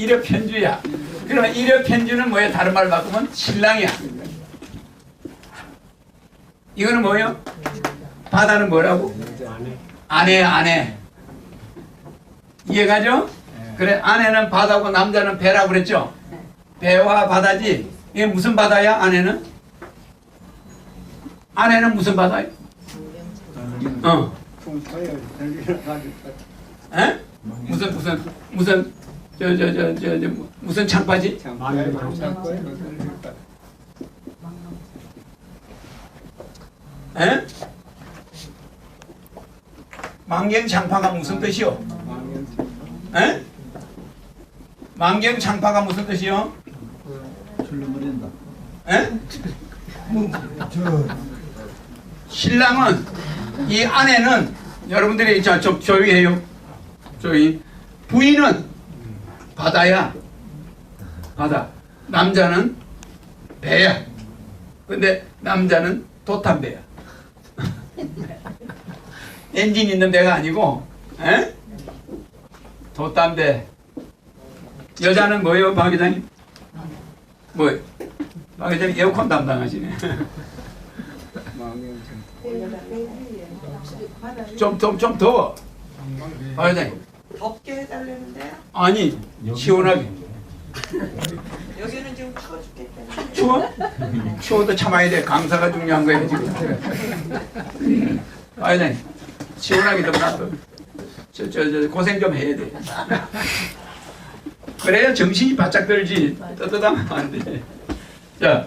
이력 편주야. 그러면 편주는 뭐예요? 다른 말 바꾸면 신랑이야. 이거는 뭐예요? 바다는 뭐라고? 아내, 아내. 이해가죠? 그래, 아내는 바다고 남자는 배라고 그랬죠? 배와 바다지. 이게 무슨 바다야, 아내는? 아내는 무슨 바다야? 어. 에? 무슨, 무슨, 무슨, 저, 저, 저, 저, 저, 무슨 창파지? 에? 만경창파가 무슨 뜻이요? 에? 만경창파가 무슨 뜻이요? 에? 신랑은 이 아내는 여러분들이 자, 좀 조용히 해요. 조용히. 부인은 바다야. 바다. 남자는 배야. 근데 남자는 도탄배야. 엔진 있는 배가 아니고, 에? 돛담배. 여자는 뭐예요, 박 회장님? 뭐예요? 박 회장님 에어컨 담당하시네. 좀, 좀, 좀 더워. 박 회장님. 덥게 해달라는데요? 아니, 시원하게. 여기는 지금 추워 죽겠다. 추워? 추워도 참아야 돼. 강사가 중요한 거예요, 지금. 박 회장님. 시원하게 좀 놔둬. 저, 저, 저, 고생 좀 해야 돼. 그래야 정신이 바짝 들지. 떳떳하면 안 돼. 자,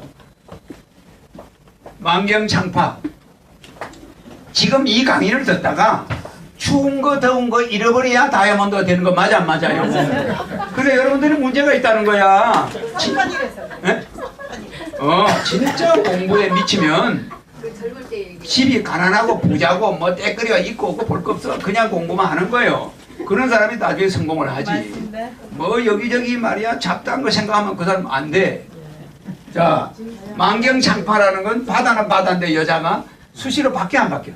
만경창파. 지금 이 강의를 듣다가 추운 거 더운 거 잃어버려야 다이아몬드가 되는 거 맞아 안 맞아요? 그래 여러분들이 문제가 있다는 거야. 진- 예? 어 진짜 공부에 미치면 집이 가난하고 부자고 뭐 때거리가 있고 없고 볼 거 없어 그냥 공부만 하는 거예요. 그런 사람이 나중에 성공을 하지. 뭐 여기저기 말이야 잡다한 거 생각하면 그 사람 안 돼. 자 만경창파라는 건 바다는 바다인데 여자가 수시로 바뀌어 안 바뀌어?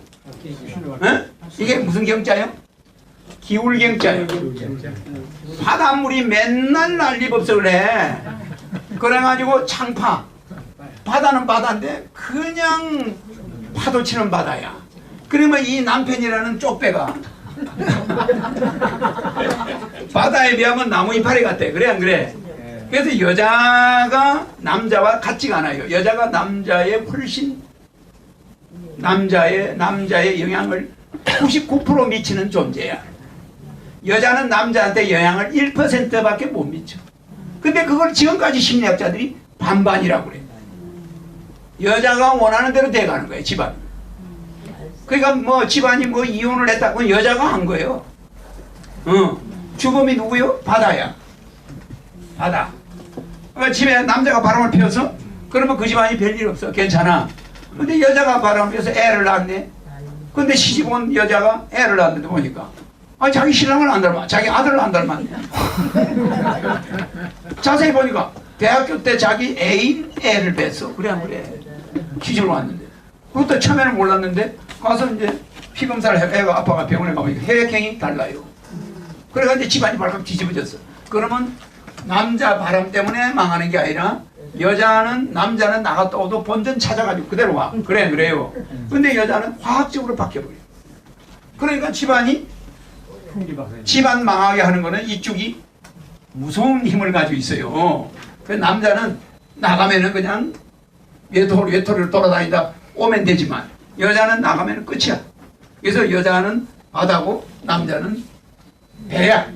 어? 이게 무슨 경자요? 기울경자요. 바닷물이 맨날 난리법석을 해. 그래가지고 창파. 바다는 바다인데 그냥 파도 치는 바다야. 그러면 이 남편이라는 쪽배가 바다에 비하면 나무 이파리 같대. 그래 안 그래? 그래서 여자가 남자와 같지가 않아요. 여자가 남자의 훨씬 남자의 남자의 영향을 99% 미치는 존재야. 여자는 남자한테 영향을 1%밖에 못 미쳐. 근데 그걸 지금까지 심리학자들이 반반이라고 그래. 여자가 원하는 대로 돼가는 거예요, 집안. 그러니까 뭐 집안이 뭐 이혼을 했다, 그건 여자가 한 거예요. 어. 주범이 누구요? 바다야. 바다. 그러니까 집에 남자가 바람을 피워서 그러면 그 집안이 별일 없어. 괜찮아. 근데 여자가 바람을 피워서 애를 낳았네. 근데 시집 온 여자가 애를 낳았는데 보니까 아 자기 신랑을 안 닮아. 자기 아들을 안 닮았네. 자세히 보니까 대학교 때 자기 애인 애를 뵀어. 그래 안 그래? 시집을 왔는데. 그것도 처음에는 몰랐는데 가서 이제 피검사를 해 애가 아빠가 병원에 가보니까 혈액형이 달라요. 그래가지고 집안이 발칵 뒤집어졌어. 그러면 남자 바람 때문에 망하는 게 아니라 여자는 남자는 나갔다 오도 본전 찾아가지고 그대로 와. 그래 그래요. 근데 여자는 화학적으로 바뀌어버려. 그러니까 집안이 집안 망하게 하는 거는 이쪽이 무서운 힘을 가지고 있어요. 그 남자는 나가면은 그냥 외톨이 외톨이로 돌아다니다 오면 되지만 여자는 나가면 끝이야. 그래서 여자는 바다고 남자는 배야.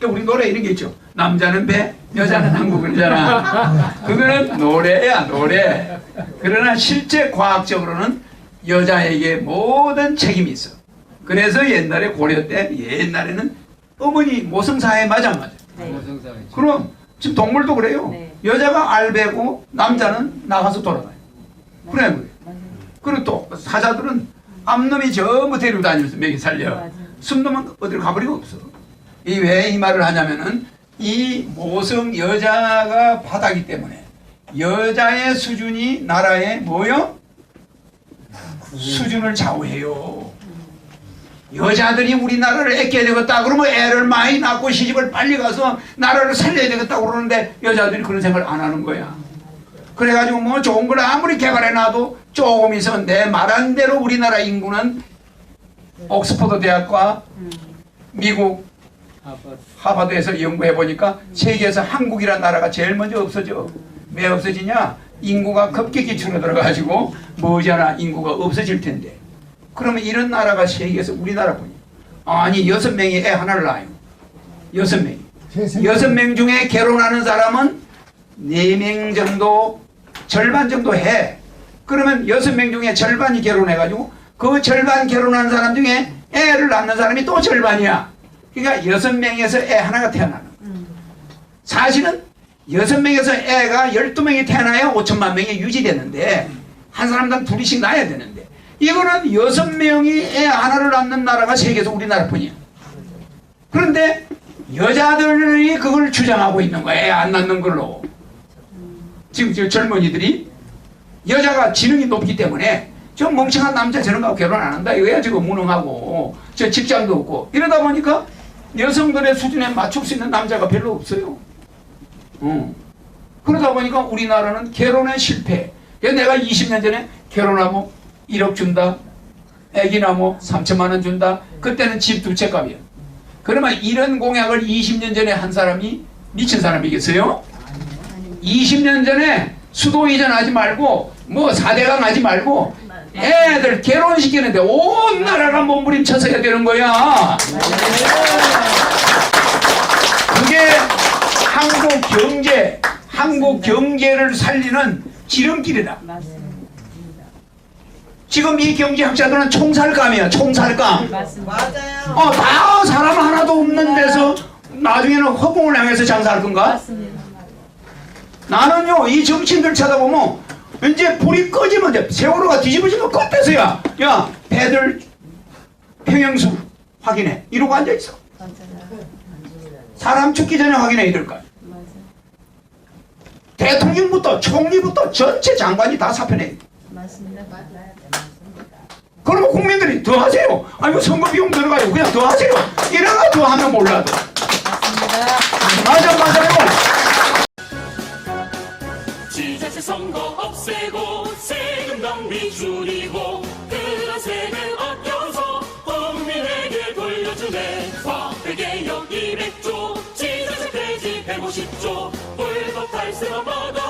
또 우리 노래 이런 게 있죠. 남자는 배, 여자는 한국이잖아. 그거는 노래야, 노래. 그러나 실제 과학적으로는 여자에게 모든 책임이 있어. 그래서 옛날에 고려 때 옛날에는 어머니 모성사회 맞아 안 맞아? 그럼 지금 동물도 그래요. 네. 여자가 알배고 남자는 나가서 돌아다녀요. 그래 그래. 맞아요. 그리고 또 사자들은 암놈이 전부 데리고 다니면서 먹이 살려. 맞아요. 순놈은 어디로 가버리가 없어. 이 왜 이 말을 하냐면은 이 모성 여자가 바다기 때문에 여자의 수준이 나라의 뭐요? 수준을 좌우해요. 여자들이 우리나라를 애껴야 되겠다 그러면 애를 많이 낳고 시집을 빨리 가서 나라를 살려야 되겠다 그러는데 여자들이 그런 생각을 안 하는 거야. 그래가지고 뭐 좋은 걸 아무리 개발해놔도 조금 있으면 내 말한 대로 우리나라 인구는 옥스퍼드 대학과 미국 하버드에서 연구해 보니까 세계에서 한국이라는 나라가 제일 먼저 없어져. 왜 없어지냐? 인구가 급격히 줄어들어가지고 머지않아 인구가 없어질 텐데. 그러면 이런 나라가 세계에서 우리나라뿐이야. 아니 여섯 명이 애 하나를 낳아요. 여섯 명이. 여섯 명 중에 결혼하는 사람은 네 명 정도 절반 정도 해. 그러면 여섯 명 중에 절반이 결혼해가지고 그 절반 결혼한 사람 중에 애를 낳는 사람이 또 절반이야. 그러니까 여섯 명에서 애 하나가 태어나는. 거야. 사실은 여섯 명에서 애가 열두 명이 태어나야 5천만 명이 유지되는데 한 사람당 둘이씩 낳아야 되는데 이거는 여섯 명이 애 하나를 낳는 나라가 세계에서 우리나라뿐이야. 그런데 여자들이 그걸 주장하고 있는 거야. 애 안 낳는 걸로. 지금 저 젊은이들이 여자가 지능이 높기 때문에 저 멍청한 남자 저런 거하고 결혼 안 한다 이거야 지금 무능하고 저 직장도 없고 이러다 보니까 여성들의 수준에 맞출 수 있는 남자가 별로 없어요. 어. 그러다 보니까 우리나라는 결혼에 실패. 내가 20년 전에 결혼하면 1억 준다. 애기 나뭐 3천만 원 준다. 그때는 집 두 채 값이야. 그러면 이런 공약을 20년 전에 한 사람이 미친 사람이겠어요? 20년 전에 수도 이전하지 말고 뭐 4대강 하지 말고 애들 결혼시키는데 온 나라가 몸부림쳐서 해야 되는 거야. 그게 한국 경제, 한국 경제를 살리는 지름길이다. 지금 이 경제학자들은 총살감이야, 총살감. 어, 다 사람 하나도 없는 데서 나중에는 허공을 향해서 장사할 건가? 나는요, 이 정치인들 쳐다보면 이제 불이 꺼지면 돼. 세월호가 뒤집어지면 끝에서야. 야, 배들 평형수 확인해. 이러고 앉아있어. 사람 죽기 전에 거야. 맞아요. 대통령부터 총리부터 전체 장관이 다 사표내. 그러면 국민들이 더 하세요. 아니, 선거 비용 들어가요. 그냥 더 하세요. 이래가 더 하면 몰라도. 선거 없애고 세금 낭비 줄이고 그런 세금 아껴서 국민에게 돌려주네. 화폐개혁 200조 지자체 폐지 150조 불법 탈세만 받아